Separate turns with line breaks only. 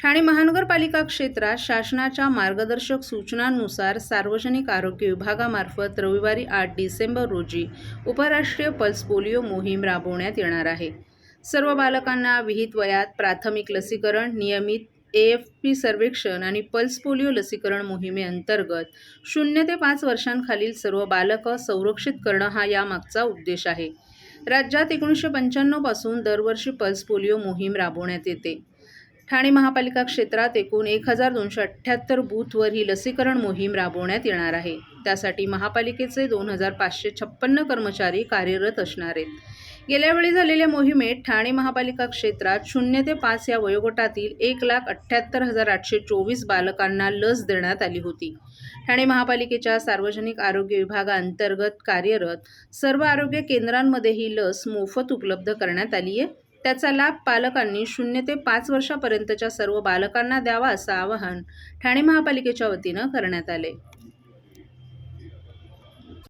ठाणे महानगरपालिका क्षेत्रात शासनाच्या मार्गदर्शक सूचनांनुसार सार्वजनिक आरोग्य विभागामार्फत रविवारी आठ डिसेंबर रोजी उपराष्ट्रीय पल्स पोलिओ मोहीम राबवण्यात येणार आहे. सर्व बालकांना विहित वयात प्राथमिक लसीकरण नियमित ए एफ पी सर्वेक्षण आणि पल्स पोलिओ लसीकरण मोहिमेअंतर्गत शून्य ते पाच वर्षांखालील सर्व बालकं संरक्षित करणं हा यामागचा उद्देश आहे. राज्यात एकोणीसशे पंच्याण्णवपासून दरवर्षी पल्स पोलिओ मोहीम राबवण्यात येते. ठाणे महापालिका क्षेत्रात एकूण एक हजार दोनशे अठ्ठ्याहत्तर बूथवर ही लसीकरण मोहीम राबवण्यात येणार आहे. त्यासाठी महापालिकेचे दोन हजार पाचशे छप्पन्न कर्मचारी कार्यरत असणार आहेत. गेल्यावेळी झालेल्या मोहिमेत ठाणे महापालिका क्षेत्रात शून्य ते पाच या वयोगटातील एक लाख अठ्ठ्याहत्तर हजार आठशे चोवीस बालकांना लस देण्यात आली होती. ठाणे महापालिकेच्या सार्वजनिक आरोग्य विभागाअंतर्गत कार्यरत सर्व आरोग्य केंद्रांमध्ये ही लस मोफत उपलब्ध करण्यात आली आहे त्याचा लाभ पालकांनी शून्य ते पाच वर्षापर्यंतच्या सर्व बालकांना द्यावा असं आवाहन ठाणे महापालिकेच्या वतीनं करण्यात आले.